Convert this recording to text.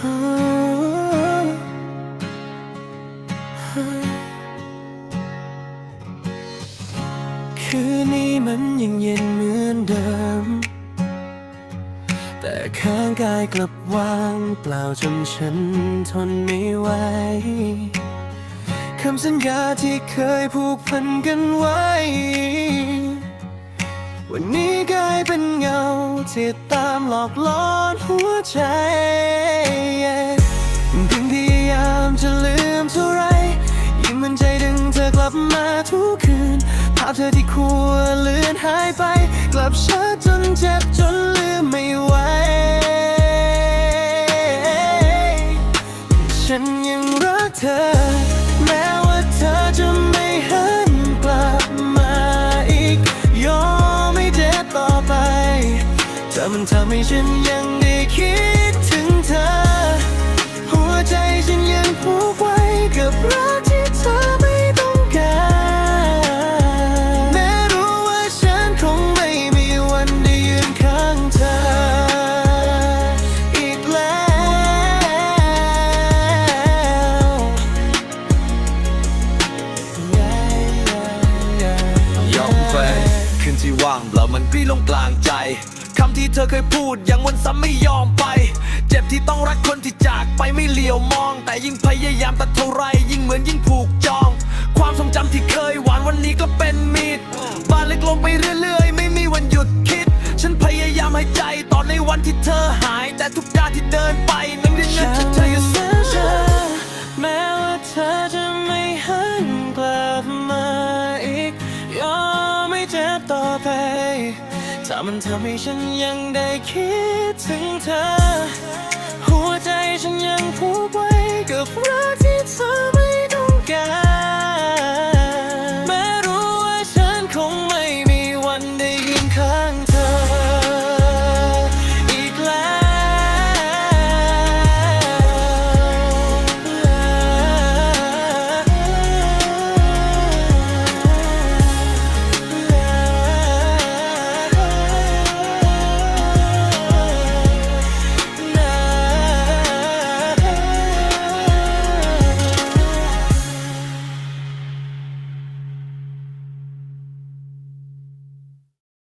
คืนนี้มันยังเย็นเหมือนเดิม แต่ข้างกายกลับว่างเปล่าจนฉันทนไม่ไหวคำสัญญาที่เคยผูกพันกันไว้ วันนี้กลายเป็นเง ที่ตามหลอกล่อนหัวใจเพียงพยายามจะลืมเท่าไร ยิ่งมันใจดึงเธอกลับมาทุกคืน ภาพเธอที่ควรเลือนหายไป กลับชัดจนเจ็บจนลืมไม่ไหว ฉันยังรักเธอ มันทำให้ฉันยังได้คิดถึงเธอ หัวใจฉันยังผูกไว้กับรักที่เธอไม่ต้องการ แม้รู้ว่าฉันคงไม่มีวันได้ยืนข้างเธอ อีกแล้ว Yeah, yeah, yeah, ยอมแฟนคืนที่ว่างเปล่ามันพี่ลงกลางใจ คำที่เธอเคยพูดยังวนซ้ำไม่ยอมไป เจ็บที่ต้องรักคนที่จากไปไม่เหลียวมอง แต่ยิ่งพยายามแต่เท่าไรยิ่งเหมือนยิ่งผูกจอง ความทรงจำที่เคยหวานวันนี้ก็เป็นมิตรบานเล็กลงไปเรื่อยๆ ไม่มีวันหยุดคิด ฉันพยายามหายใจตอนในวันที่เธอหาย แต่ทุกด้านที่เดินไปนั้นได้นึกถึงเธออยู่เสมอแม้ว่าเธอจะไม่หันกลับมาอีกยอมไม่เจ็บต่อไป ถ้ามันทำให้ฉันยังได้คิดถึงเธอ